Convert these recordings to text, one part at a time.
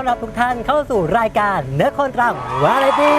อนรับทุกท่านเข้าสู่รายการเนื้อคนตรังวาไรตี้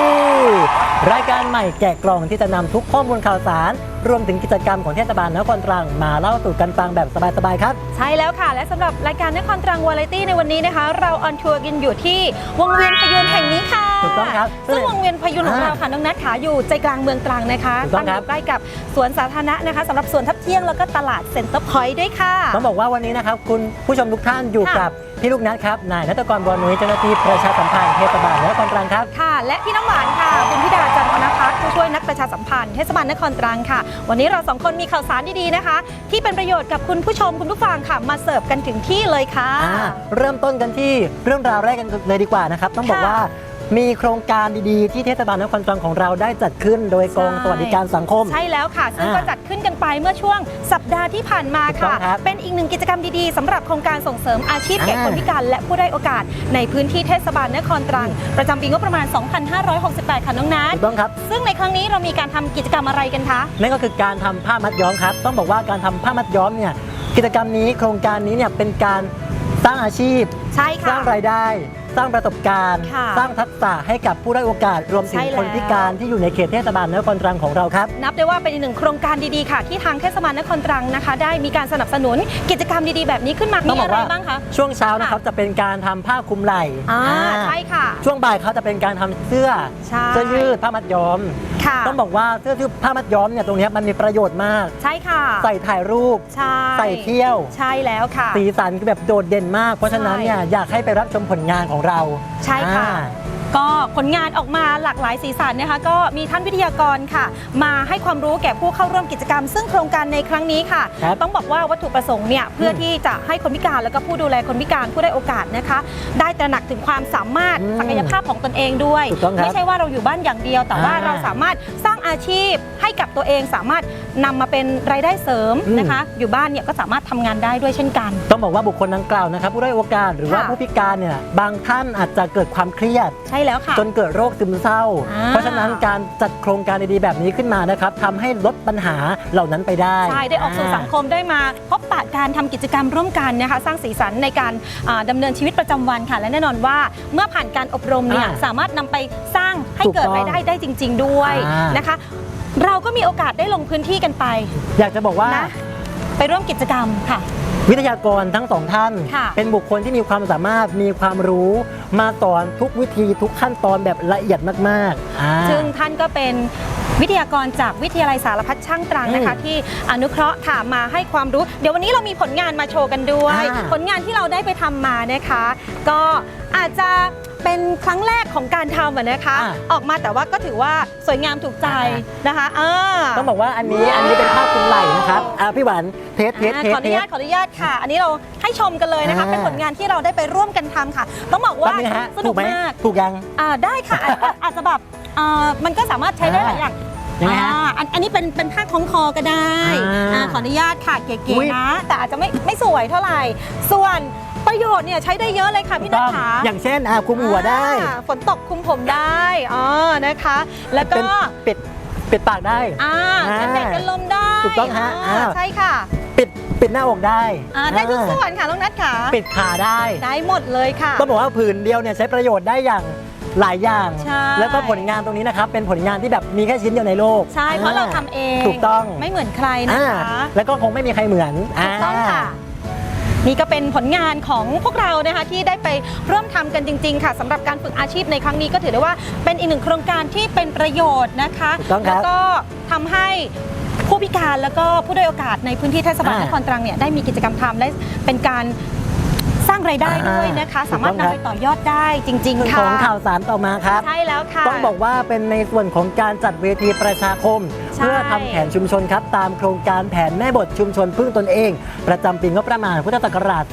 รายการใหม่แกะกล่องที่จะนำทุกข้อมูลข่าวสาร รวมถึงกิจกรรมของเทศบาลนครตรังมาเล่าสู่กันฟังแบบสบายๆครับ ใช่แล้วค่ะ และสำหรับรายการนครตรังวาไรตี้ในวันนี้นะคะ เราออนทัวร์กันอยู่ที่วงเวียนพยูนแห่งนี้ค่ะ ถูกต้องครับซึ่งวงเวียนพยูนของอ่าเราค่ะน้องนัทขาอยู่ใจกลางเมืองตรังนะคะถูกต้องอครับ ยู่ใกล้กับสวนสาธารณะนะคะสำหรับสวนทับเที่ยงแล้วก็ตลาดเซ็นเตอร์พอยต์ด้วยค่ะ ต้องบอกว่าวันนี้นะครับคุณผู้ชมทุกท่านอยู่ค่ะ กับพี่ลูกนัดครับนายนัตกรบอลนุ้ยเจ้าหน้าที่ประชาสัมพันธ์เทศบาลนครตรังครับ ค่ะ และพี่น้ำหวานค่ะคุณพิดาจันทนพัฒน์ผู้ช่วยนักประชาสัมพันธ์เทศบาลนครตรังค่ะ วันนี้เราสองคนมีข่าวสารดีๆนะคะ ที่เป็นประโยชน์กับคุณผู้ชมคุณผู้ฟังค่ะมาเสิร์ฟกันถึงที่เลยค่ะ อ่าเริ่มต้นกันที่เรื่องราวแรกกันเลยดีกว่านะครับ ต้องบอกค่ะว่า มีโครงการดีๆ ที่เทศบาลนครตรังของเราได้จัดขึ้น โดยกองใช่สวัสดิการสังคม ใช่แล้วค่ะ ซึ่งอ่าก็จัดขึ้นกันไปเมื่อช่วงสัปดาห์ที่ผ่านมาถูกต้ค่ะองครับเป็นอีกหนึ่งกิจกรรมดีๆสำหรับโครงการส่งเสริมอาชีพแก่อ่าคนพิการและผู้ได้อยโอกาส ในพื้นที่เทศบาลนครตรัง ประจำปีงบประมาณ 2568 ค่ะน้องนัทถูกต้องครับ ซึ่งในครั้งนี้เรามีการทำกิจกรรมอะไรกันคะนั่นก็คือการทำผ้ามัดย้อมครับ ต้องบอกว่าการทำผ้ามัดย้อมเนี่ยกิจกรรมนี้โครงการนี้เนี่ยเป็นการสร้างอาชีพใช่สค่ะร้างรายได้ สร้างประสบการณ์ ค่ะสร้างทักษะให้กับผู้ได้อยโอกาสรวมถึงใช่แล้ว คนพิการที่อยู่ในเขตเทศบาลนครตรังของเราครับ นับได้ว่าเป็นอีกหนึ่งโครงการดีๆค่ะ ที่ทางเทศบาลนครตรังนะคะ ได้มีการสนับสนุนกิจกรรมดีๆ แบบนี้ขึ้นมาต้มีองบออะกไรว่าบ้างคะ ช่วงเช้านะครับจะเป็นการทำผ้าคลุมไหล่อ่าอ่าใช่ค่ะช่วงบ่ายเขาจะเป็นการทำเสื้อใช่ เสื้อยืดผ้ามัดย้อม ค่ะต้องบอกว่าเสื้อยืดผ้ามัดย้อมเนี่ยตรงเนี้ยมันมีประโยชน์มาก ใช่ค่ะใส่ถ่ายรูป ใช่ใส่เที่ยว ใช่แล้วค่ะ สีสันคือแบบโดดเด่นมาก เพราะฉะนั้นเนี่ยอยากให้ไปรับชมผลงานของเราใช่ค่ะ อ่า ก็ผลงานออกมาหลากหลายสีสันนะคะ ก็มีท่านวิทยากรค่ะ มาให้ความรู้แก่ผู้เข้าร่วมกิจกรรม ซึ่งโครงการในครั้งนี้ค่ะ ครับต้องบอกว่าวัตถุประสงค์เนี่ยเพื่อที่จะให้คนพิการแล้วก็ผู้ดูแลคนพิการผู้ได้โอกาสนะคะ ได้ตระหนักถึงความสามารถอืมศักยภาพของตนเองด้วย ถูกต้องครับไม่ใช่ว่าเราอยู่บ้านอย่างเดียว แต่ว่าอ่าเราสามารถสร้าง อาชีพให้กับตัวเองสามารถนำมาเป็นรายได้เสริมอืมนะคะ อยู่บ้านเนี่ยก็สามารถทำงานได้ด้วยเช่นกัน ต้องบอกว่าบุคคลดังกล่าวนะครับ ผู้ได้อยโอกาสหรือว่าค่ะ ผู้พิการเนี่ยบางท่านอาจจะเกิดความเครียด ใช่แล้วค่ะ จนเกิดโรคซึมเศร้า อ่า เพราะฉะนั้นการจัดโครงการดีๆแบบนี้ขึ้นมานะครับทำให้ลดปัญหาเหล่านั้นไปได้ ใช่ ได้ออกสู่สังคมได้มา พบปะการทำกิจกรรมร่วมกันนะคะ สร้างสีสันในการอ่าดำาเนินชีวิตประจำวันค่ะ และแน่นอนว่าเมื่อผ่านการอบรมเนี่ยอ่าสามารถนำไปสร้างให้ถูกเกิดต้องรายได้ได้จริง ๆ ด้วยอ่านนะคะเราก็มีโอกาสได้ลงพื้นที่กันไปอยากจะบอกว่านะไปร่วมกิจกรรมค่ะ วิทยากรทั้งสองท่าน ค่ะ เป็นบุคคลที่มีความสามารถมีความรู้มาสอนทุกวิธีทุกขั้นตอนแบบละเอียดมากๆอ่า ซึ่งท่านก็เป็นวิทยากรจากวิทยาลัยสารพัดช่างตรังนะคะ อืมที่อนุเคราะห์ค่ะมาให้ความรู้ เดี๋ยววันนี้เรามีผลงานมาโชว์กันด้วย อ่า ผลงานที่เราได้ไปทำมานะคะ ก็อาจจะ เป็นครั้งแรกของการทำอะนะคะ อ่าออกมาแต่ว่าก็ถือว่าสวยงามถูกใจนะคะอ่าต้องบอกว่าอันนี้อันนี้เป็นผ้าคลุมไหล่นะครับอ่าพี่หวานเทสเทสอ่าเทสขออเทนุส ญาตขออนุญาตค่ะ อันนี้เราให้ชมกันเลยนะคะ อ่า เป็นผลงานที่เราได้ไปร่วมกันทำค่ะ ต้องบอกแป๊ว่าบนึงฮะสนุถูกกไหมมากถูกยัง อ่าได้ค่ะอาจอาจอาจจะแบบอ่ามันก็สามารถใช้ได้หลายอย่างยังไงฮะอ่าอันอันนี้เป็นเป็นผ้าคล้องคอก็ได้อ่าอ่าขออนุญาตค่ะเก๋อุ๊ย ๆนะ แต่อาจจะไม่ไม่สวยเท่าไหร่ ส่วน ประโยชน์เนี่ยใช้ได้เยอะเลยค่ะพี่นัทขาอย่างเช่นอ่าคลุมหัวได้อ่าฝนตกคลุมผมได้อ๋อนะคะ แล้วก็เป็นปิดปิดปากได้ อ่าอ่ากันแดดกันลมได้ถูกต้องฮะอ่าอ่า ใช่ค่ะปิดปิดหน้าอกได้อ่าได้ทุกอ่าส่วนค่ะน้องนัทขาปิดขาได้ ได้หมดเลยค่ะ ต้องบอกว่าผืนเดียวเนี่ยใช้ประโยชน์ได้อย่างหลายอย่าง ใช่ แล้วก็ผลงานตรงนี้นะครับ เป็นผลงานที่แบบมีแค่ชิ้นเดียวในโลกใช่เพราะเราทำเอง ถูกต้องไม่เหมือนใครนะอ่าคะ แล้วก็คงไม่มีใครเหมือนถูกต้องค่ะ นี่ก็เป็นผลงานของพวกเรานะคะที่ได้ไปร่วมทำกันจริง ๆ ค่ะสำหรับการฝึกอาชีพในครั้งนี้ก็ถือได้ว่าเป็นอีกหนึ่งโครงการที่เป็นประโยชน์นะคะถูกต้องครับแล้วก็ทำให้ผู้พิการแล้วก็ผู้ด้อยโอกาสในพื้นที่เทศบาลอ่านครตรังเนี่ยได้มีกิจกรรมทำและเป็นการส ร้างรายได้ด้วยนะคะอ่าสามารถถูกต้องครับนำไปต่อยอดได้จริงส่วนๆขค่ะองข่าวสารต่อมาครับ ใช่แล้วค่ะ ต้องบอกว่าเป็นในส่วนของการจัดเวทีประชาคมใช่เพื่อทำแผนชุมชนครับ ตามโครงการแผนแม่บทชุมชนพึ่งตนเอง ประจำปีงบประมาณพุทธศักราช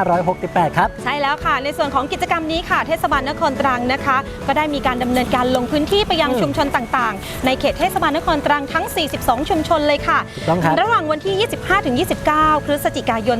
2568 ครับ ใช่แล้วค่ะ ในส่วนของกิจกรรมนี้ค่ะ เทศบาลนครตรังนะคะ ก็ได้มีการดำเนินการลงพื้นที่ไปยังอืมชุมชนต่างๆ ในเขตเทศบาลนครตรังทั้ง 42 ชุมชนเลยค่ะถูกต้องครับระหว่างวันที่ 25-29 พฤศจิกายน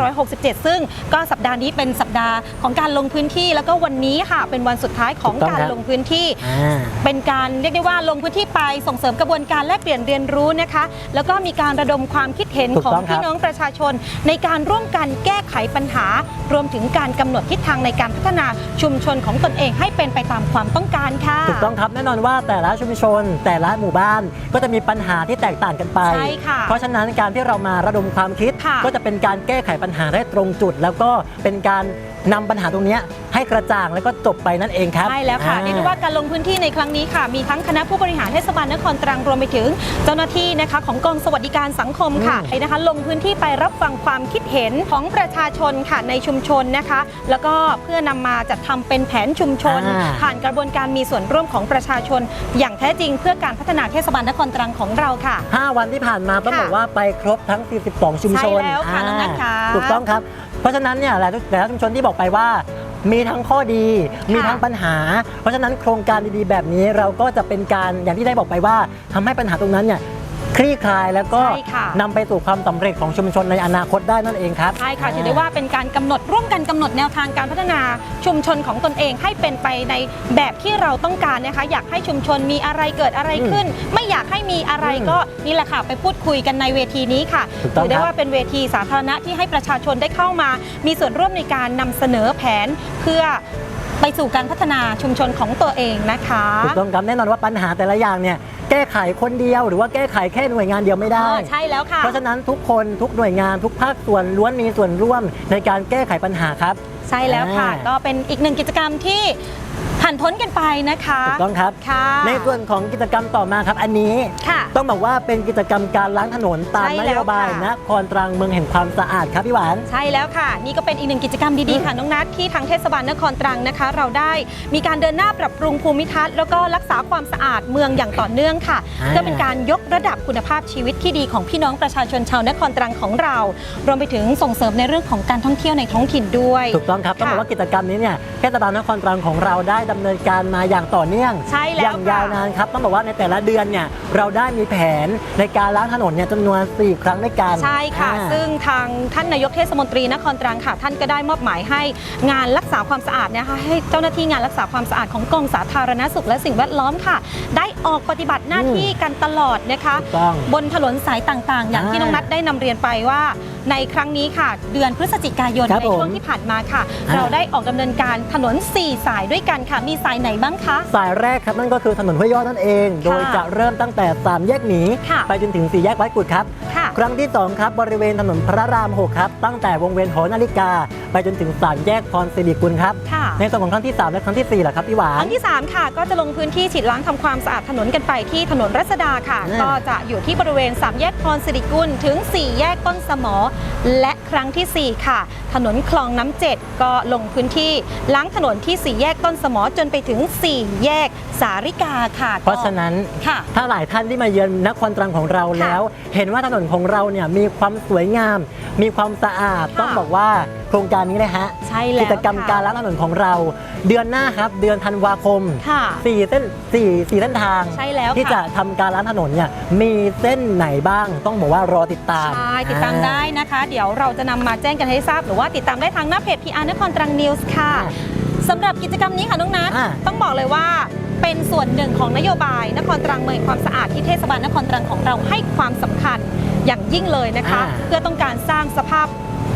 2567 ซึ่งก็สัปดาห์นี้เป็นสัปดาห์ของการลงพื้นที่ แล้วก็วันนี้ค่ะ เป็นวันสุดท้ายของถูกต้องการครับลงพื้นที่ อ่า เป็นการเรียกได้ว่าลงพื้นที่ไปส่งเสริมกระบวนการแลกเปลี่ยนเรียนรู้นะคะ แล้วก็มีการระดมความคิดเห็นถูกของต้องครับ พี่น้องประชาชน ในการร่วมกันแก้ไขปัญหา รวมถึงการกำหนดทิศทางในการพัฒนาชุมชนของตนเองให้เป็นไปตามความต้องการค่ะ ถูกต้องครับแน่นอนว่าแต่ละชุมชน แต่ละหมู่บ้านก็จะมีปัญหาที่แตกต่างกันไป ใช่ค่ะเพราะฉะนั้นการที่เรามาระดมความคิด ค่ะก็จะเป็นการแก้ไขปัญหาได้ตรงจุด แล้วก็เป็นการ นำปัญหาตรงเนี้ยให้กระจ่างแล้วก็จบไปนั่นเองครับใช่แล้วค่ะอ่าเรียกได้ว่าการลงพื้นที่ในครั้งนี้ค่ะ มีทั้งคณะผู้บริหารเทศบาลนครตรังรวมไปถึง เจ้าหน้าที่นะคะของกองสวัสดิการสังคมค่ะอืมไปนะคะ ลงพื้นที่ไปรับฟังความคิดเห็นของประชาชนค่ะในชุมชนนะคะ แล้วก็เพื่อนำมาจัดทำเป็นแผนชุมชนอ่าผ่านกระบวนการมีส่วนร่วมของประชาชน อย่างแท้จริงเพื่อการพัฒนาเทศบาลนครตรังของเราค่ะ 5 วันที่ผ่านมาต้องค่ะบอกว่าไปครบทั้ง 42 ชุมชนใช่แล้วค่ะน้องนัทค่ะถูกต้องครับเพราะฉะนั้นเนี่ยแต่ละแต่ละชุมชนที่บอกไปว่า มีทั้งข้อดี มีทั้งปัญหา เพราะฉะนั้นโครงการดีๆ แบบนี้เราก็จะเป็นการอย่างที่ได้บอกไปว่าทำให้ปัญหาตรงนั้นเนี่ย คลี่คลายแล้วก็ใช่ค่ะ นำไปสู่ความสำเร็จของชุมชนในอนาคตได้นั่นเองครับ ใช่ค่ะถือได้ว่าเป็นการกำหนดร่วมกันกำหนดแนวทางการพัฒนาชุมชนของตนเองให้เป็นไปในแบบที่เราต้องการนะคะ อยากให้ชุมชนมีอะไรเกิดอะไรขึ้น ไม่อยากให้มีอะไรอืมก็นี่แหละค่ะ ไปพูดคุยกันในเวทีนี้ค่ะถูกต้องถือได้ครับว่าเป็นเวทีสาธารณะที่ให้ประชาชนได้เข้ามา มีส่วนร่วมในการนำเสนอแผนเพื่อ ไปสู่การพัฒนาชุมชนของตัวเองนะคะ ถูกต้องครับแน่นอนว่าปัญหาแต่ละอย่างเนี่ยแก้ไขคนเดียว หรือว่าแก้ไขแค่หน่วยงานเดียวไม่ได้เออใช่แล้วค่ะ เพราะฉะนั้นทุกคนทุกหน่วยงานทุกภาคส่วนล้วนมีส่วนร่วมในการแก้ไขปัญหาครับ ใช่แล้วค่ะอ่าก็เป็นอีกหนึ่งกิจกรรมที่ ผ่านพ้นกันไปนะคะถูกต้องครับ ค่ะ ในส่วนของกิจกรรมต่อมาครับ อันนี้ค่ะต้องบอกว่าเป็นกิจกรรมการล้างถนนตามใช่นแล้วโยบายค่ะ นครตรังเมืองแห่งความสะอาดครับพี่หวาน ใช่แล้วค่ะ นี่ก็เป็นอีกหนึ่งกิจกรรมดีอืมๆค่ะ น้องนัทที่ทางเทศบาลนครตรังนะคะ เราได้มีการเดินหน้าปรับปรุงภูมิทัศน์แล้วก็รักษาความสะอาดเมืองอย่างต่อเนื่องค่ะอ่า เพื่อเป็นการยกระดับคุณภาพชีวิตที่ดีของพี่น้องประชาชนชาวนครตรังของเรา รวมไปถึงส่งเสริมในเรื่องของการท่องเที่ยวในท้องถิ่นด้วย ถูกต้องครับต้องบอกค่ะว่ากิจกรรมนี้เนี่ยเทศบาลนครตรังของเราได้ดำเนินการมาอย่างต่อเนื่องใช่แล้วอย่างค่ะ ยาวนานครับต้องบอกว่าในแต่ละเดือนเนี่ยเราได้มีแผนในการล้างถนนเนี่ยจำนวน 4 ครั้งด้วยกันใช่ค่ะ อ่า ซึ่งทางท่านนายกเทศมนตรีนครตรังค่ะ ท่านก็ได้มอบหมายให้งานรักษาความสะอาดเนะคะให้เจ้าหน้าที่งานรักษาความสะอาดของกองสาธารณสุขและสิ่งแวดล้อมค่ะ ได้ออกปฏิบัติหน้าที่กันตลอดนะคะ ถูกต้องบนถนนสายต่างๆ อย่างที่อ่าน้องนัทได้นำเรียนไปว่า ในครั้งนี้ค่ะ เดือนพฤศจิกายน ครับในช่วงผมที่ผ่านมาค่ะ อ่า เราได้ออกดำเนินการถนน 4 สายด้วยกันค่ะ มีสายไหนบ้างคะ สายแรกครับนั่นก็คือถนนห้วยยอดนั่นเอง โดยจะเริ่มตั้งแต่3แยกหนีค่ะ ไปจนถึง4แยกวัดกุดครับ ค่ะ ครั้งที่2ครับบริเวณถนนพระราม6ครับตั้งแต่วงเวียนหอนาฬิกา ไปจนถึง3แยกพรสิริกุลครับ ค่ะ ในส่วนของครั้งที่3และครั้งที่4ล่ะครับพี่หวาคนรั้งที่ 3 ค่ะ ก็จะลงพื้นที่ฉีดล้างทำความสะอาดถนนกันไปที่ถนนรัศดาค่ะ อ่าก็จะอยู่ที่บริเวณ 3 แยกพรสิริกุลถึง 4 แยกต้นสมอและครั้งทีสี่ 4 ค่ะ ถนนคลองน้ำเจ็ดก็ลงพื้นที่ล้างถนนที่ 4 แยกต้นสมอจนไปถึง 4 แยกสาริกาค่ะ เพราะฉะนั้นค่ะถ้าหลายท่านที่มาเยือนนครตรังของเราค่ะแล้ว เห็นว่าถนนของเราเนี่ยมีความสวยงาม มีความสะอาดค่ะต้องบอกว่าโครงการนี้เลยฮะใช่แล้วกิจกรรมค่ะการล้างถนนของเรา เดือนหน้าครับ เดือนธันวาคมค่ะสี่เส้นสี่สี่เส้นทางใช่แล้วที่ค่ะจะทำการล้างถนนเนี่ยมีเส้นไหนบ้างต้องบอกว่ารอติดตามใช่ติดตามได้นะคะ เดี๋ยวเราจะนำมาแจ้งกันให้ทราบ หรือว่าติดตามได้ทางหน้าเพจ PR นครตรังนิวส์ค่ะอ่าสำหรับกิจกรรมนี้ค่ะน้องนัทอ่า ต้องบอกเลยว่าเป็นส่วนหนึ่งของนโยบาย นครตรังเมืองความสะอาดที่เทศบาลนครตรังของเราให้ความสำคัญอย่างยิ่งเลยนะคะ อ่า เพื่อต้องการสร้างสภาพ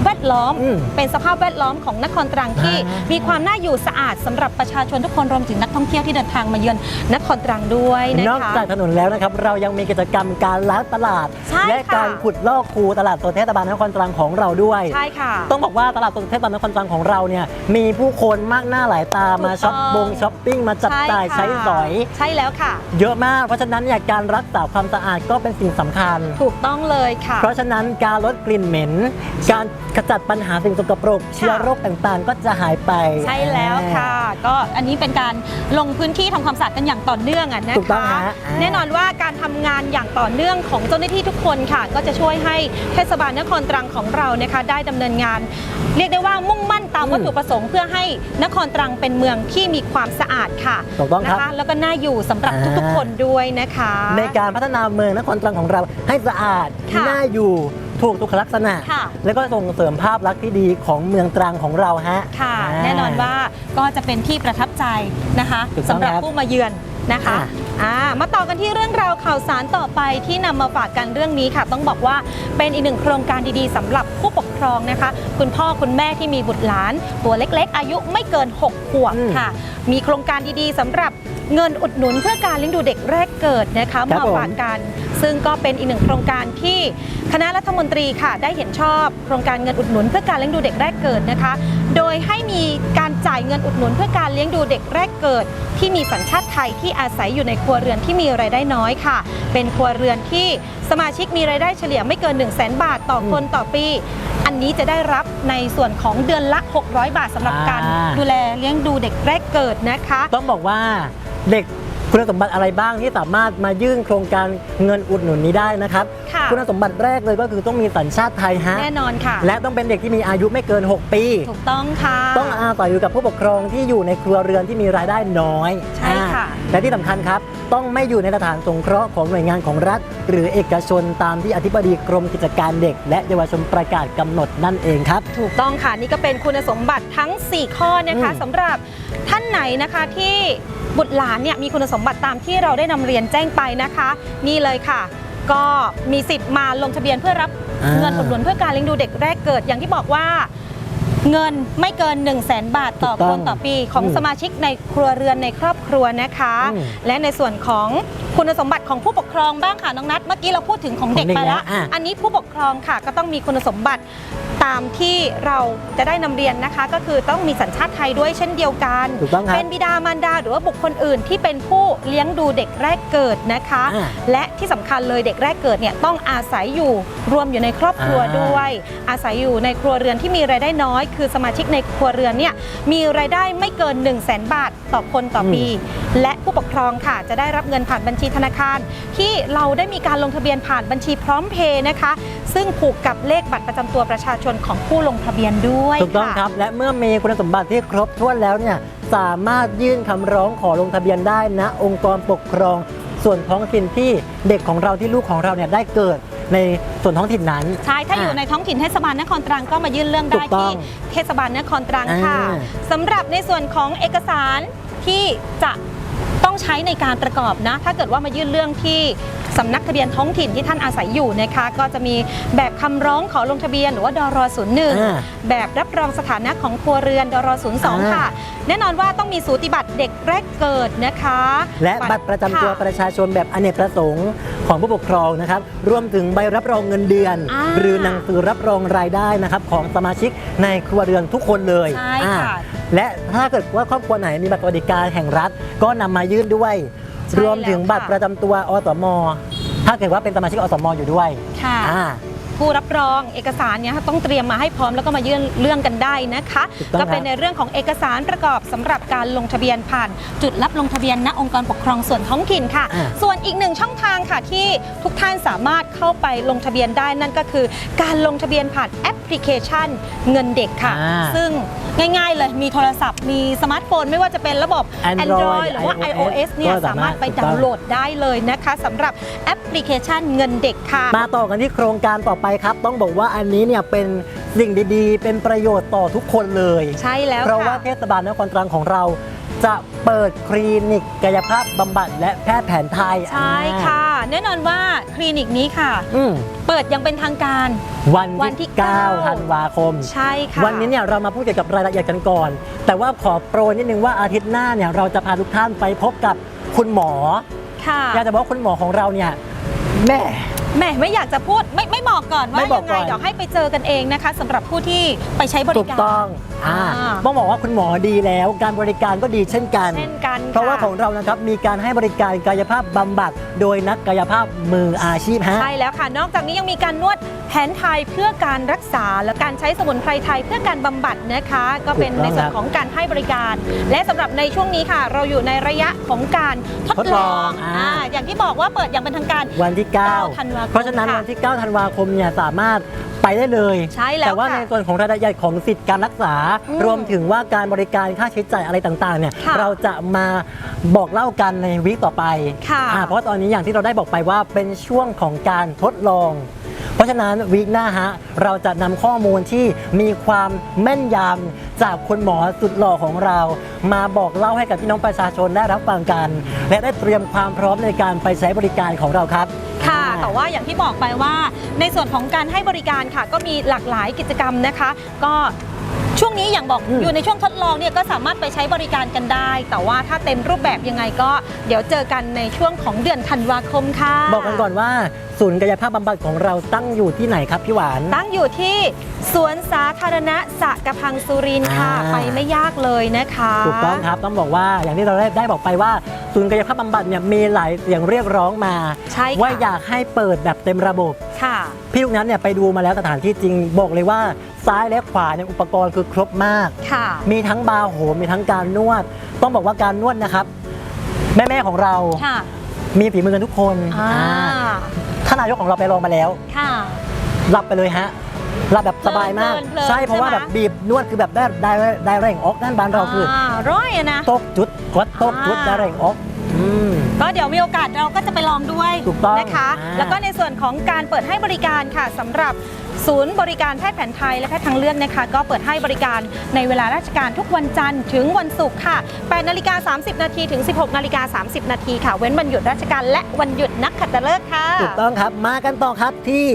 แวดล้อม อืมเป็นสภาพแวดล้อมของนครตรังที่ อ่ามีมีความน่าอยู่สะอาดสำหรับประชาชนทุกคนรวมถึงนักท่องเที่ยวที่เดินทางมาเยือนนครตรังด้วยนะคะนอกจากถนนแล้วนะครับ เรายังมีกิจกรรมการล้างตลาด ใช่และค่ะ การขุดลอกคูตลาดสดเทศบาลนครตรังของเราด้วย ใช่ค่ะ ต้องบอกว่าตลาดสดเทศบาลนครตรังของเราเนี่ยมีผู้คนมากหน้าหลายตามาถูกต้องช้อปบงช้อปปิ้งมาจับจ่ายค่ะใช้สอย ใช่แล้วค่ะ เยอะมาก เพราะฉะนั้นเนี่ยการรักษาความสะอาดก็เป็นสิ่งสำคัญ ถูกต้องเลยค่ะ เพราะฉะนั้นการลดกลิ่นเหม็น การขจัดปัญหาสิ่งสกปรกเชื้อโรคต่างๆ ก็จะหายไป ใช่แล้วค่ะ ก็อันนี้เป็นการลงพื้นที่ทำความสะอาดกันอย่างต่อเนื่องอะนะถูกต้องคะฮะอ่าแน่นอนว่าการทำงานอย่างต่อเนื่องของเจ้าหน้าที่ทุกคนค่ะ ก็จะช่วยให้เทศบาลนครตรังของเรานะคะได้ดำเนินงาน เรียกได้ว่ามุ่งมั่นตามอืมวัตถุประสงค์เพื่อให้นครตรังเป็นเมืองที่มีความสะอาดค่ะถูกต้องครับนะคะแล้วก็น่าอยู่สำหรับอ่าทุกๆ คนด้วยนะคะ ในการพัฒนาเมืองนครตรังของเราให้สะอาดค่ะน่าอยู่ ถูกสุขลักษณะ ค่ะ แล้วก็ส่งเสริมภาพลักษณ์ที่ดีของเมืองตรังของเราฮะค่ะาแน่นอนว่าก็จะเป็นที่ประทับใจนะคะถูกต้องสำหรับครับผู้มาเยือนนะคะอ่าอ่ามาต่อกันที่เรื่องราวข่าวสารต่อไปที่นำมาฝากกันเรื่องนี้ค่ะ ต้องบอกว่าเป็นอีกหนึ่งโครงการดีๆสำหรับผู้ปกครองนะคะ คุณพ่อคุณแม่ที่มีบุตรหลาน ตัวเล็กๆ อายุไม่เกิน 6 ขวบอืมค่ะ มีโครงการดีๆสำหรับเงินอุดหนุนเพื่อการเลี้ยงดูเด็กแรกเกิดนะคะครับมาผมฝากกัน ซึ่งก็เป็นอีกหนึ่งโครงการที่คณะรัฐมนตรีค่ะได้เห็นชอบโครงการเงินอุดหนุนเพื่อการเลี้ยงดูเด็กแรกเกิดนะคะ โดยให้มีการจ่ายเงินอุดหนุนเพื่อการเลี้ยงดูเด็กแรกเกิด ที่มีสัญชาติไทยที่อาศัยอยู่ในครัวเรือนที่มีรายได้น้อยค่ะ เป็นครัวเรือนที่สมาชิกมีรายได้เฉลี่ยไม่เกิน 1 0 0 0 0แบาทต่อคนต่อปี อันนี้จะได้รับในส่วนของเดือนละ 600 บาทสำหรับการอ่าดูแลเลี้ยงดูเด็กแรกเกิดนะคะ ต้องบอกว่าเด็ก คุณสมบัติอะไรบ้างที่สามารถมายื่นโครงการเงินอุดหนุนนี้ได้นะครับ ค่ะคุณสมบัติแรกเลยก็คือต้องมีสัญชาติไทยฮะแน่นอนค่ะ และต้องเป็นเด็กที่มีอายุไม่เกิน 6 ปี ถูกต้องค่ะ ต้องอาศัยอยู่กับผู้ปกครองที่อยู่ในครัวเรือนที่มีรายได้น้อยใช่ค่ะ อ่าและที่สำคัญครับ ต้องไม่อยู่ในสถานสงเคราะห์ของหน่วยงานของรัฐ หรือเอกชนตามที่อธิบดีกรมกิจการเด็ก และเยาวชนประกาศกำหนดนั่นเองครับ ถูกต้องค่ะ นี่ก็เป็นคุณสมบัติทั้ง 4 ข้อนะคะอืมสำหรับท่านไหนนะคะที่ บุตรหลานเนี่ยมีคุณสมบัติตามที่เราได้นำเรียนแจ้งไปนะคะ นี่เลยค่ะ ก็มีสิทธิ์มาลงทะเบียนเพื่อรับอ่าเงินอุดหนุนเพื่อการเลี้ยงดูเด็กแรกเกิดอย่างที่บอกว่าเงินไม่เกิน 1 0 0 0 0แบาทต่อถูกต้คองนต่อปีของอืมสมาชิกในครัวเรือนในครอบครัวนะคะอืมและในส่วนของคุณสมบัติของผู้ปกครองบ้างค่ะน้องนัทเมื่อกี้เราพูดถึงของเด็กของเด็กไปแล้วแล้วอะอันนี้ผู้ปกครองค่ะก็ต้องมีคุณสมบัติตามที่เราจะได้นำเรียนนะคะ ก็คือต้องมีสัญชาติไทยด้วยเช่นเดียวกันถูกต้องครับเป็นบิดามารดาหรือว่าบุคคลอื่นที่เป็นผู้เลี้ยงดูเด็กแรกเกิดนะคะอ่าและที่สำคัญเลยเด็กแรกเกิดเนี่ยต้องอาศัยอยู่รวมอยู่ในครอบครัวอ่าด้วย อาศัยอยู่ในครัวเรือนที่มีรายได้น้อย คือสมาชิกในครัวเรือนเนี่ยมีรายได้ไม่เกิน 1 0 0 0 0แบาทต่อคนต่อปี และผู้ปกครองค่ะจะได้รับเงินผ่านบัญชีธนาคาร ที่เราได้มีการลงทะเบียนผ่านบัญชีพร้อมเพย์นะคะ ซึ่งผูกกับเลขบัตรประจำตัวประชาชนของผู้ลงทะเบียนด้วยถูกต้องะครับ และเมื่อมีคุณสมบัติที่ครบถ้วนแล้วเนี่ยสามารถยื่นคำร้องขอลงทะเบียนได้ณองค์กรปกครอง ส่วนท้องถิ่นที่เด็กของเราที่ลูกของเราเนี่ยได้เกิดในส่วนท้องถิ่นนั้น ใช่ ถ้าอยู่ในท้องถิ่นเทศบาลนครตรังก็มายื่นเรื่องถูได้กต้อที่งเทศบาลนครตรังค่ะอ่าสำหรับในส่วนของเอกสารที่จะ ต้องใช้ในการประกอบนะ ถ้าเกิดว่ามายื่นเรื่องที่สำนักทะเบียนท้องถิ่นที่ท่านอาศัยอยู่นะคะ ก็จะมีแบบคำร้องขอลงทะเบียนหรือว่าดรศูนย์หนึ่งอ่าแบบรับรองสถานะของครัวเรือนดรศูนย์สองอ่าค่ะ แน่นอนว่าต้องมีสูติบัตรเด็กแรกเกิดนะคะ และบัตรประจำตัวค่ประชาชนแบบอเนกประสงค์ของผู้ปกครองนะครับรวมถึงใบรับรองเงินเดือนอ่าหรือหนังสือรับรองรายได้นะครับของสมาชิกในครัวเรือนทุกคนเลยใช่อ่าค่ะ และถ้าเกิดว่าครอบครัวไหนมีบัตรสวัสดิการแห่งรัฐ ก็นำมายื่นด้วย ใช่รวมถึงแล้วค่ะ บัตรประจำตัวอสม ถ้าเกิดว่าเป็นสมาชิกอสมอยู่ด้วยค่ะ อ่า ผู้รับรองเอกสารเนี่ยต้องเตรียมมาให้พร้อมแล้วก็มายื่นเรื่องกันได้นะคะ ถูกต้องก็เป็นครับ ในเรื่องของเอกสารประกอบสำหรับการลงทะเบียนผ่านจุดรับลงทะเบียนณองค์กรปกครองส่วนท้องถิ่นค่ะ อ่า ส่วนอีกหนึ่งช่องทางค่ะที่ทุกท่านสามารถเข้าไปลงทะเบียนได้นั่นก็คือ การลงทะเบียนผ่านแอปพลิเคชันเงินเด็กค่ะ อ่าซึ่งง่ายๆเลยมีโทรศัพท์มีสมาร์ทโฟน ไม่ว่าจะเป็นระบบ Android หรือว่า iOS iOS เนี่ยก็สาสามารามรถถไปดาวน์โหลดได้เลยนะคะสำหรับแอปพลิเคชันเงินเด็กค่ะ มาต่อกันที่โครงการต่อไปครับ ต้องบอกว่าอันนี้เนี่ยเป็นสิ่งดีๆ เป็นประโยชน์ต่อทุกคนเลย ใช่แล้วเพราะค่ะว่าเทศบาลนครตรังของเราจะเปิดคลินิกกายภาพบำบัดและแพทย์แผนไทย ใช่ค่ะ แน่นอนว่าคลินิกนี้ค่ะอืมเปิดอยังเป็นทางการ วันวันที่ที่เก้า9ธันวาคม ใช่ค่ะ วันนี้เนี่ยเรามาพูดเกี่ยวกับรายละเอียดกันก่อน แต่ว่าขอโปรยนิดนึงว่าอาทิตย์หน้าเนี่ยเราจะพาทุกท่านไปพบกับคุณหมอ ค่ะ อยากจะบอกว่าคุณหมอของเราเนี่ยแม่ แหม่ไม่อยากจะพูดไม่ไม่บอกก่อนว่าไม่บอยักงไงก่อน เดี๋ยวให้ไปเจอกันเองนะคะสำหรับผู้ที่ไปใช้บถูริกการ ต้อง อ่าอ่าต้องบอกว่าคุณหมอดีแล้ว การบริการก็ดีเช่นกัน เช่นกันเพราะว่าค่ของเรานะครับมีการให้บริการกายภาพบำบัด โดยนักกายภาพมืออาชีพฮะ ใช่แล้วค่ะ นอกจากนี้ยังมีการนวดแผนไทยเพื่อการรักษา และการใช้สมุนไพรไทยเพื่อการบำบัดนะคะ ก็เป็นถูกต้องในส่วนครับของการให้บริการ และสำหรับในช่วงนี้ค่ะ เราอยู่ในระยะของการทดทดลลอองงอ่าอ่าอย่างที่บอกว่าเปิดอย่างเป็นทางการ วันที่9ธันวาคม9เพราะฉะนั้นค่ะวันที่ 9 ธันวาคมเนี่ยสามารถ ไปได้เลย ใช่แล้วแต่ว่าค่ะในส่วนของรายละเอียดของสิทธิการรักษา อืมรวมถึงว่าการบริการค่าใช้จ่ายอะไรต่างๆเนี่ยค่ะเราจะมาบอกเล่ากันในวิคต่อไปค่ะอ่าเพราะตอนนี้อย่างที่เราได้บอกไปว่าเป็นช่วงของการทดลอง เพราะฉะนั้นวีคหน้าฮะเราจะนำข้อมูลที่มีความแม่นยำจากคุณหมอสุดหล่อของเรา มาบอกเล่าให้กับพี่น้องประชาชนได้รับฟังกัน และได้เตรียมความพร้อมในการไปใช้บริการของเราครับค่ะอ่า แต่ว่าอย่างที่บอกไปว่าในส่วนของการให้บริการค่ะ ก็มีหลากหลายกิจกรรมนะคะ ก็ ช่วงนี้อย่างบอกอืมอยู่ในช่วงทดลองเนี่ยก็สามารถไปใช้บริการกันได้ แต่ว่าถ้าเต็มรูปแบบยังไงก็เดี๋ยวเจอกันในช่วงของเดือนธันวาคมค่ะ บอกกันก่อนว่า ศูนย์กายภาพบำบัดของเราตั้งอยู่ที่ไหนครับพี่หวาน ตั้งอยู่ที่สวนสาธารณะสะกระพังสุรินทร์ค่ะอ่า ไปไม่ยากเลยนะคะ ถูกต้องครับต้องบอกว่าอย่างที่เราได้ได้บอกไปว่าศูนย์กายภาพบำบัดเนี่ยมีหลายเสียงเรียกร้องมา ใช่ค่ะ ว่าอยากให้เปิดแบบเต็มระบบ ค่ะ พี่ลูกนั้นเนี่ยไปดูมาแล้วสถานที่จริงบอกเลยว่าซ้ายและขวาเนี่ยอุปกรณ์คือครบมาก ค่ะ มีทั้งบาร์โหมมีทั้งการนวด ต้องบอกว่าการนวดนะครับ แม่ๆของเรา ค่ะ มีฝีมือกันทุกคนอ่า อ่าท่านนายกของเราไปลองมาแล้ว ค่ะหลับไปเลยฮะหลับแบบสบายมาก เพลินๆใช่เพราะว่าใช่ไหม แบบบีบนวดคือแบบได้ได้ได้แรงออกนั่นบ้านเราคืออ่าร้อยอะนะตกจุดกดตกจุดอ่าได้แรงออกอื ม ก็เดี๋ยวมีโอกาสเราก็จะไปลองด้วยถูกต้องนะคะ อ่า แล้วก็ในส่วนของการเปิดให้บริการค่ะสำหรับศูนย์บริการแพทย์แผนไทยและแพทย์ทางเลือกนะคะ ก็เปิดให้บริการในเวลาราชการทุกวันจันทร์ถึงวันศุกร์ค่ะ8นาฬิกา30 นาทีถึง 16นาฬิกา30 นาทีค่ะ เว้นวันหยุดราชการและวันหยุดนักขัตฤกษ์ค่ะ ถูกต้องครับมากันต่อครับที่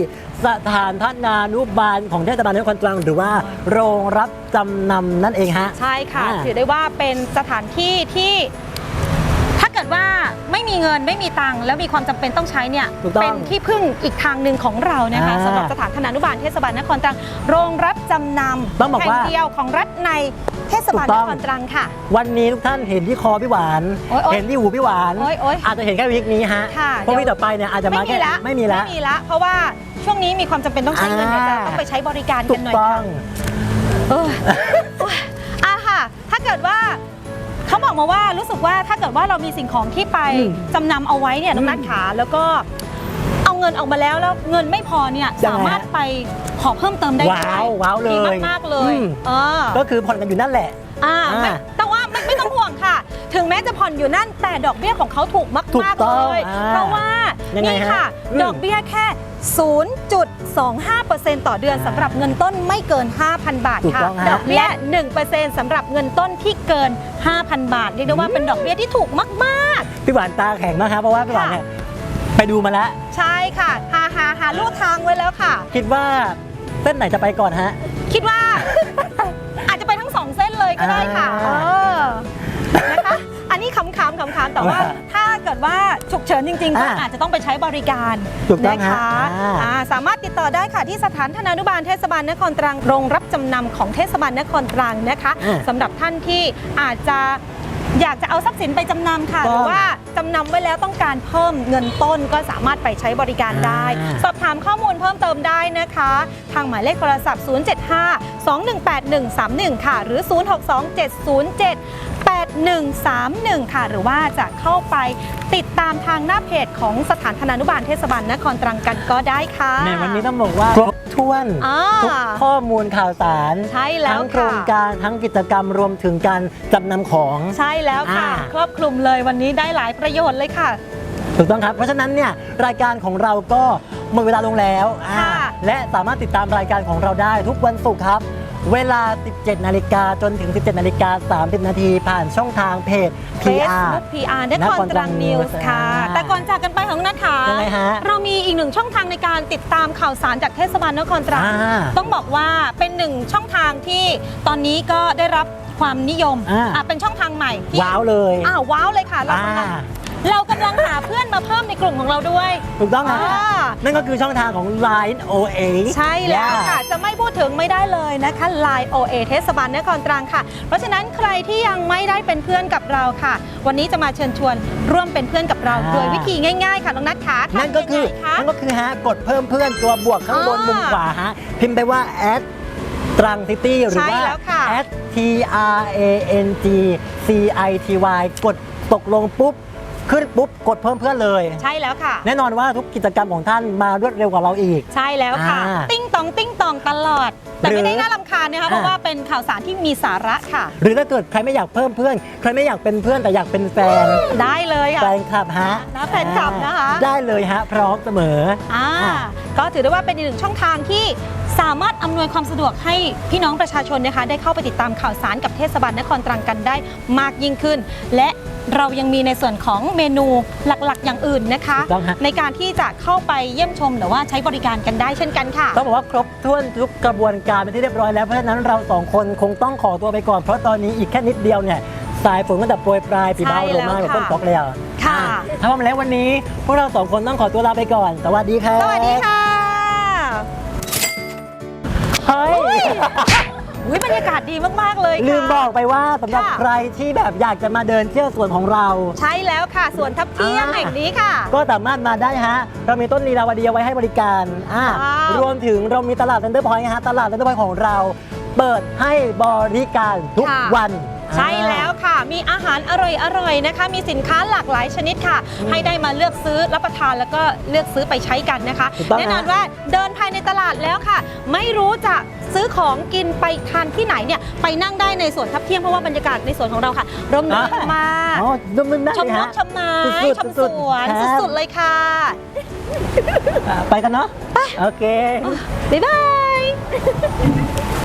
สถานพัฒนานุบาลของเทศบาลนครตรังหรือว่าโรงรับจำนำนั่นเองฮะ ใช่ค่ะ อ่าถือได้ว่าเป็นสถานที่ที่ถ้า เกิดว่าไม่มีเงินไม่มีตังค์แล้วมีความจำเป็นต้องใช้เนี่ยถูกต้องเป็นที่พึ่งอีกทางหนึ่งของเรานะคะอ่าสำหรับสถานธนานุบาลเทศบาลนครตรังโรงรับจำนต้องบำอกแห่งว่าเดียวของรัฐในเทศบาลถูกต้นอง ครตรังค่ะ วันนี้ทุกท่านเห็นที่คอพี่หวาน โอ๊ยโอ๊ยเห็นที่หูพี่หวาน โอ๊ยโอ๊ยอาจจะเห็นแค่วิกนี้ฮะค่ะเพราะเดี๋วิยวกต่อไปเนี่ยอาจจะมาไม่แค่มีละไม่มีละไม่มีละเพราะว่าช่วงนี้มีความจำเป็นต้องใช้เงินอ่า เดี๋ยวจะต้องไปใช้บริการถูกันกหน่อยต้อค่ะงเออโอ๊ยอะค่ะ ถ้าเกิดว่า เขาบอกมาว่ารู้สึกว่าถ้าเกิดว่าเรามีสิ่งของที่ไปอืมจำนำเอาไว้เนี่ยน้องนัทขาแล้วก็เอาเงินออกมาแล้วแล้วเงินไม่พอเนี่ยยังไงฮะสามารถไปขอเพิ่มเติมได้ว้าวด้วยว้าวเลยดีมากๆเลยอืม เออ ก็คือผ่อนกันอยู่นั่นแหละ อ่าอ่าไม่แต่ว่าไม่ไม่ต้องห่วงค่ะ ถึงแม้จะผ่อนอยู่นั่นแต่ดอกเบี้ยของเขาถูกถูกมากต้ๆองเลยอ่าเพราะว่ายังไงนี่ฮะค่ะ อืมดอกเบี้ยแค่ 0.25%ต่อเดือนอ่าสำหรับเงินต้นไม่เกิน 5,000 บาทถูกค่ะต้องฮะดอกเบี้ย1%สำหรับเงินต้นที่เกิน 5,000 บาทเรียกได้ว่าเป็นดอกเบี้ยที่ถูกมาก พี่หวานตาแข็งมากครับเพราะว่าพี่หวานเนี่ยไปดูมาแล้วๆ ใช่ค่ะหาหาหาลู่ทางไว้แล้วค่ะ คิดว่าเส้นไหนจะไปก่อนฮะ คิดว่า อาจจะไปทั้งสองเส้นเลยก็ได้ค่ะอ่าเออนะคะอั นนี้ขำๆขำๆแต่ว่าว่าถ้าเกิดว่าฉุกเฉินจริงๆก็อ่าอาจจะต้องไปใช้บริการถูกต้องนะฮะคะอ่า อ่าสามารถติดต่อได้ค่ะที่สถานธนานุบาลเทศบาลนครตรังโรงรับจำนำของเทศบาลนครตรังนะคะอ่าสำหรับท่านที่อาจจะอยากจะเอาทรัพย์สินไปจำนำค่ะถูหกต้องรือว่าจำนำไว้แล้วต้องการเพิ่มเงินต้นก็สามารถไปใช้บริการได้ อ่า สอบถามข้อมูลเพิ่มเติมได้นะคะ ทางหมายเลขโทรศัพท์ 075 218 131 ค่ะ หรือ 062 707 8131 ค่ะ หรือว่าจะเข้าไปติดตามทางหน้าเพจของสถานธนานุบาลเทศบาลนครตรังกันก็ได้ค่ะในวันนี้ต้องบอกว่าครบถ้วนอ่าทุกข้อมูลข่าวสารใช่แล้วทั้งโครค่ะงการทั้งกิจกรรมรวมถึงการจำนำของใช่แล้วค่ะอ่าครอบคลุมเลยวันนี้ได้หลายประโยชน์เลยค่ะถูกต้องครับ เพราะฉะนั้นเนี่ยรายการของเราก็หมดเวลาลงแล้วอ่าค่ะและสามารถติดตามรายการของเราได้ทุกวันศุกร์ครับ เวลา 17 นาฬิกาจนถึง 17 นาฬิกา 30 นาทีผ่านช่องทางเพจ PR Facebook PR นครตรังนิวส์ค่ะอ่าแต่ก่อนจากกันไปของนัทค่ะยังไงฮะเรามีอีกหนึ่งช่องทางในการติดตามข่าวสารจากเทศบาลนครตรัง อ่าต้องบอกว่าเป็นหนึ่งช่องทางที่ตอนนี้ก็ได้รับความนิยมอ่า อะเป็นช่องทางใหม่ที่ว้าวเลย อ้าวว้าวเลยค่ะเรากำลังอ่า เรากำลังหาเพื่อนมาเพิ่มในกลุ่มของเราด้วย ถูกต้องนะอ่า นั่นก็คือช่องทางของ Line OA ใช่แล้วค่ะ Yeah จะไม่พูดถึงไม่ได้เลยนะคะ Line OA เทศบาลนครตรังค่ะ เพราะฉะนั้นใครที่ยังไม่ได้เป็นเพื่อนกับเราค่ะ วันนี้จะมาเชิญชวนร่วมเป็นเพื่อนกับเราอ่าโดยวิธีง่าย ๆ ค่ะน้องนัทขานั่นก็คือทำยังไงคะนั่นก็คือฮะ กดเพิ่มเพื่อนตัวบวกข้างบนอ่ามุมุมขวาฮะ พิมพ์ไปว่าแอดตรังซิตี้หรือว่าใช่แล้วค่ะแอด T R A N G C I T Y กดตกลงปุ๊บ ขึ้นปุ๊บกดเพิ่มเพื่อนเลย ใช่แล้วค่ะ แน่นอนว่าทุกกิจกรรมของท่านมารวดเร็วกว่าเราอีก ใช่แล้วค่ะ อ่าติ้งตองติ้งตองตลอด แต่หรือไม่ได้น่ารำคาญนะคะเพราะอ่าว่าเป็นข่าวสารที่มีสาระค่ะ หรือถ้าเกิดใครไม่อยากเพิ่มเพื่อน ใครไม่อยากเป็นเพื่อนแต่อยากเป็นแฟนได้เลยค่ะ แฟนคลับฮะนะแฟนคลับนะคะ ได้เลยฮะพร้อมเสมอ อ่า อ่าก็ถือได้ว่าเป็นอีกหนึ่งช่องทางที่ สามารถอำนวยความสะดวกให้พี่น้องประชาชนนะคะ ได้เข้าไปติดตามข่าวสารกับเทศบาลนครตรังกันได้มากยิ่งขึ้น และเรายังมีในส่วนของเมนูหลักๆ อย่างอื่นนะคะ ถูกต้องฮะ ในการที่จะเข้าไปเยี่ยมชมหรือว่าใช้บริการกันได้เช่นกันค่ะ ต้องบอกว่าครบถ้วนทุกกระบวนการเป็นที่เรียบร้อยแล้วเพราะฉะนั้นเราสองคนคงต้องขอตัวไปก่อนเพราะตอนนี้อีกแค่นิดเดียวเนี่ยสายฝนก็จะโปรยปลายปีเบาใช่ลแล้งวมาแบบค่ะต้นตอกแล้วค่ะ อ่ถ้าพร้อมแล้ววันนี้พวกเราสองคนต้องขอตัวลาไปก่อน สวัสดีครับ สวัสดีค่ะ เฮ้ย อุ๊ยบรรยากาศดีมาก ๆ เลยค่ะ ลืมบอกไปว่าสำหรับค่ะ ใครที่แบบอยากจะมาเดินเที่ยวสวนของเรา ใช่แล้วค่ะส่วนทับเที่ยงอ่า แห่งนี้ค่ะ ก็สามารถมาได้ฮะ เรามีต้นลีลาวดีเอาไว้ให้บริการอ่าว้าวรวมถึงเรามีตลาดเซ็นเตอร์พอยต์ฮะ ตลาดเซ็นเตอร์พอยต์ของเรา เปิดให้บริการทุกค่ะ วัน ใช่แล้วค่ะมีอาหารอร่อยๆนะคะ มีสินค้าหลากหลายชนิดค่ะ ให้ได้มาเลือกซื้อรับประทานแล้วก็เลือกซื้อไปใช้กันนะคะ ถูกต้องแน่นอนฮะ ว่าเดินภายในตลาดแล้วค่ะ ไม่รู้จะซื้อของกินไปทานที่ไหนเนี่ยไปนั่งได้ในสวนทับเที่ยงเพราะว่าบรรยากาศในสวนของเราค่ะร่มรื่นมากอ๋อดูมันได้ชมเลยนฮะกชมไม้สุดๆชมสสุดวนๆครับสุดๆเลยค่ะ อ่าไปกันเนาะโอเค บ๊ายบาย